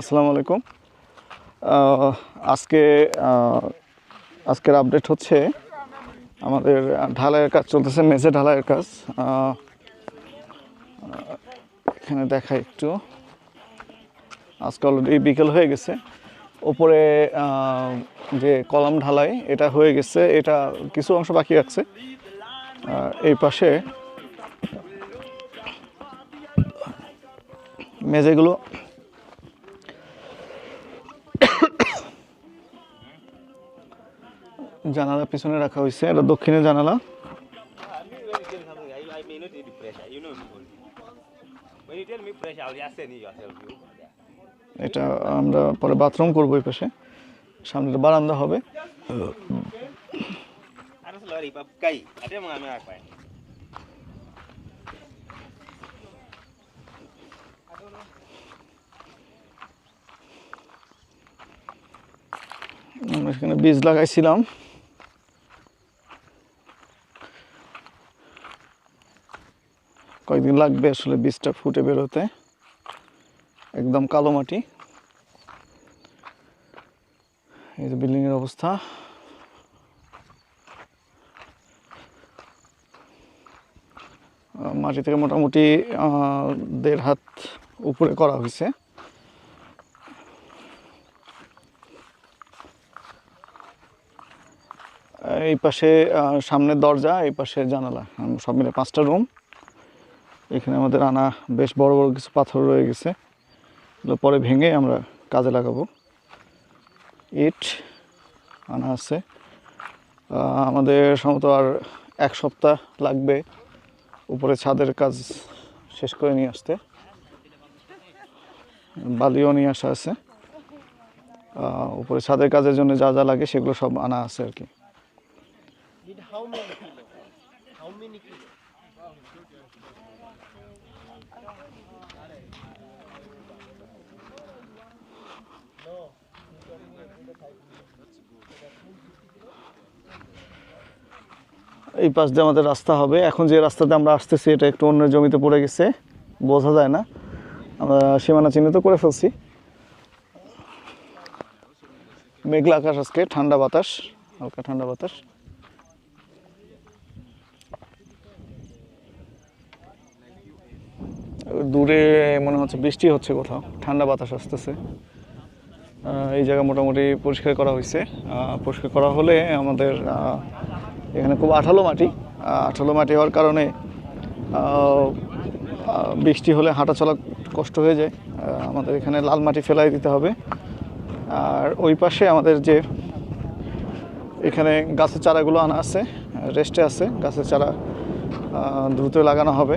আসসালামু আলাইকুম। আজকে আজকের আপডেট হচ্ছে আমাদের ঢালাইয়ের কাজ চলতেছে, মেঝে ঢালাইয়ের কাজ। এখানে দেখাই একটু। আজকে অলরেডি বিকেল হয়ে গেছে। ওপরে যে কলাম ঢালাই, এটা হয়ে গেছে। এটা কিছু অংশ বাকি আছে। এই পাশে মেঝেগুলো জানালা পিছনে রাখা হয়েছে, এটা দক্ষিণে জানালা। এটা আমরা পরে বাথরুম করব এই পাশে। সামনের বারান্দা হবে। আমরা সেখানে বীজ লাগাইছিলাম। কয়েকদিন লাগবে আসলে বীজটা ফুটে বেরোতে। একদম কালো মাটি। এই যে বিল্ডিংয়ের অবস্থা। মাটি থেকে মোটামুটি দেড় হাত উপরে করা হয়েছে। এই পাশে আহ, সামনের দরজা এই পাশে জানালা। সব মিলে পাঁচটা রুম। এখানে আমাদের আনা বেশ বড় বড় কিছু পাথর রয়ে গেছে। এগুলো পরে ভেঙে আমরা কাজে লাগাবো। ইট আনা আছে। আমাদের সম্ভবত আর এক সপ্তাহ লাগবে উপরে ছাদের কাজ শেষ করে নিয়ে আসতে। বালিও নিয়ে আসা আছে। উপরে ছাদের কাজের জন্য যা যা লাগে সেগুলো সব আনা আছে আর কি। এই পাশ দিয়ে আমাদের রাস্তা হবে। এখন যে রাস্তাতে আমরা আসতেছি, এটা একটু অন্য জমিতে পড়ে গেছে। বোঝা যায় না। আমরা সীমানা চিহ্নিত করে ফেলছি। মেঘলা আকাশ আজকে, ঠান্ডা বাতাস, হালকা ঠান্ডা বাতাস। দূরে মনে হচ্ছে বৃষ্টি হচ্ছে কোথাও, ঠান্ডা বাতাস আসতেছে। এই জায়গা মোটামুটি পরিষ্কার করা হয়েছে। পরিষ্কার করা হলে আমাদের এখানে খুব আঠালো মাটি। আঠালো মাটি হওয়ার কারণে বৃষ্টি হলে হাঁটা চলা কষ্ট হয়ে যায়। আমাদের এখানে লাল মাটি ফেলাই দিতে হবে। আর ওই পাশে আমাদের যে এখানে গাছের চারাগুলো আনা আছে, রেস্টে আছে, গাছের চারা দ্রুত লাগানো হবে।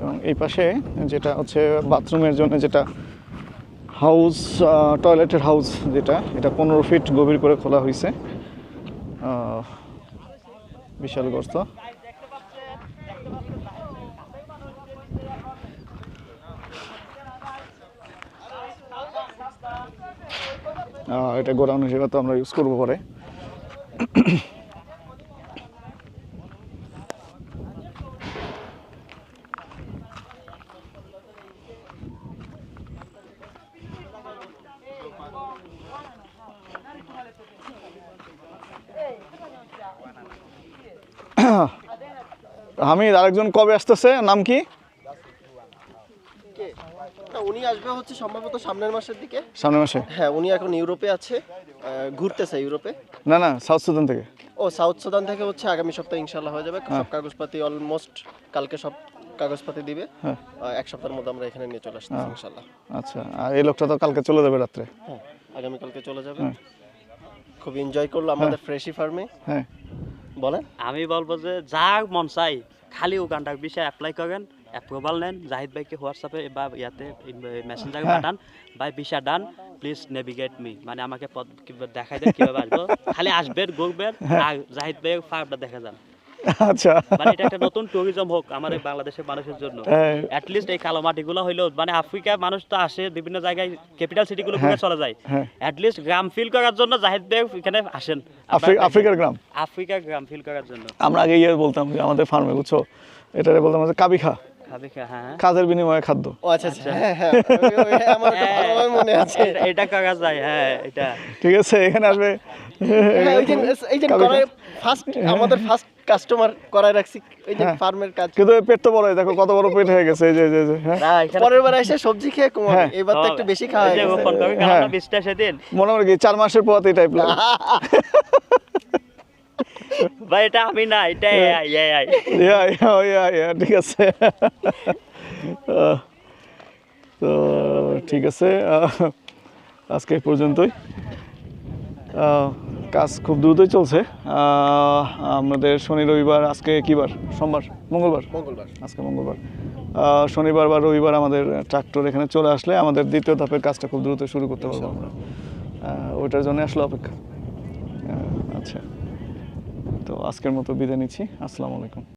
এবং এই পাশে যেটা হচ্ছে বাথরুমের জন্য যেটা হাউস টয়লেটের হাউস যেটা, এটা পনেরো ফিট গভীর করে খোলা হয়েছে বিশাল গর্ত। এটা গোডাউন হিসেবে তো আমরা ইউজ করব পরে। হামিদ আরেকজন কবে আসতেছে? নাম কি? উনি আসবে হচ্ছে সম্ভবত সামনের মাসের দিকে। সামনের মাসে? হ্যাঁ উনি এখন ইউরোপে আছে ঘুরতেছে ইউরোপে। না না সাউথ সুদান থেকে। ও সাউথ সুদান থেকে হচ্ছে আগামী সপ্তাহে ইনশাল্লাহ হয়ে যাবে। সব কাগজপাতি অলমোস্ট কালকে সব কাগজপাতি দিবে। হ্যাঁ। এক সপ্তাহের মধ্যে আমরা এখানে নিয়ে চলে আসতেছি ইনশাল্লাহ আচ্ছা আর এই লোকটা তো কালকে চলে যাবে রাত্রে। হ্যাঁ আগামীকালকে চলে যাবে। খুব এনজয় করল আমাদের ফ্রেশি ফার্মে। হ্যাঁ। বলেন। আমি বলব যে যা মন চাই খালি ওখানটার বিষয়ে অ্যাপ্লাই করেন অ্যাপ্রুভাল নেন জাহিদ ভাইকে হোয়াটসঅ্যাপে বা ইয়াতে মেসেঞ্জারে পাঠান ভাই visa done please navigate me মানে আমাকে দেখাই দেন কীভাবে আসব। খালি আসবেন ঘুরবেন আর জাহিদ ভাইয়ের ফার্মটা দেখা যান। আচ্ছা। মানে এটা একটা নতুন ট্যুরিজম হোক আমাদের বাংলাদেশের মানুষের জন্য। হ্যাঁ। অ্যাটলিস্ট এই কালো মাটিগুলো হইল মানে আফ্রিকা মানুষ তো আসে বিভিন্ন জায়গায় ক্যাপিটাল সিটিগুলো ঘুরে চলে যায়। হ্যাঁ। অ্যাটলিস্ট গ্রাম ফিল করার জন্য জাহিদ ভাই এখানে আসেন। আফ্রিকার গ্রাম? আফ্রিকা গ্রাম ফিল করার জন্য। আমরা আগে ইয়ে বলতাম যে আমাদের ফার্মে বুঝছ? এটারে বলতাম যে কাবিখা। খা- হ্যাঁ কাজের বিনিময়ে খাদ্য। আচ্ছা আচ্ছা। হ্যাঁ হ্যাঁ। মনে হ্যাঁ ঠিক আছে এখানে আসবে। হ্যাঁ, ওই যে এই যে ফার্স্ট আমাদের ফার্স্ট কাস্টমার করায় রাখছি ওই যে হ্যাঁ। ফার্মের কাজ কিন্তু পেট তো বড় দেখো কত বড় পেট হয়ে গেছে এই যে এই যে- হ্যাঁ পরের বার এসে সবজি খেয়ে কমাবে হ্যাঁ। এবার তো একটু বেশি খাওয়া হয়ে গেছে হ্যাঁ। মনে হয় কি চার মাসের পথ এই টাইপ লাগে ভাই এটা আমি না এটা হ্যাঁ। AI ইয়া ইয়া ইয়া ইয়া ঠিক আছে তো ঠিক আছে আজকে পর্যন্তই আহ, কাজ খুব দ্রুতই চলছে। আমাদের শনি রবিবার আজকে কিবার সোমবার? মঙ্গলবার? মঙ্গলবার। আজকে মঙ্গলবার। শনিবার বা রবিবার আমাদের ট্রাক্টর এখানে চলে আসলে আমাদের দ্বিতীয় ধাপের কাজটা খুব দ্রুত শুরু করতে পারব আমরা। ওইটার জন্য আসলে অপেক্ষা। আচ্ছা। তো আজকের মতো বিদায় নিচ্ছি। আসসালামু আলাইকুম।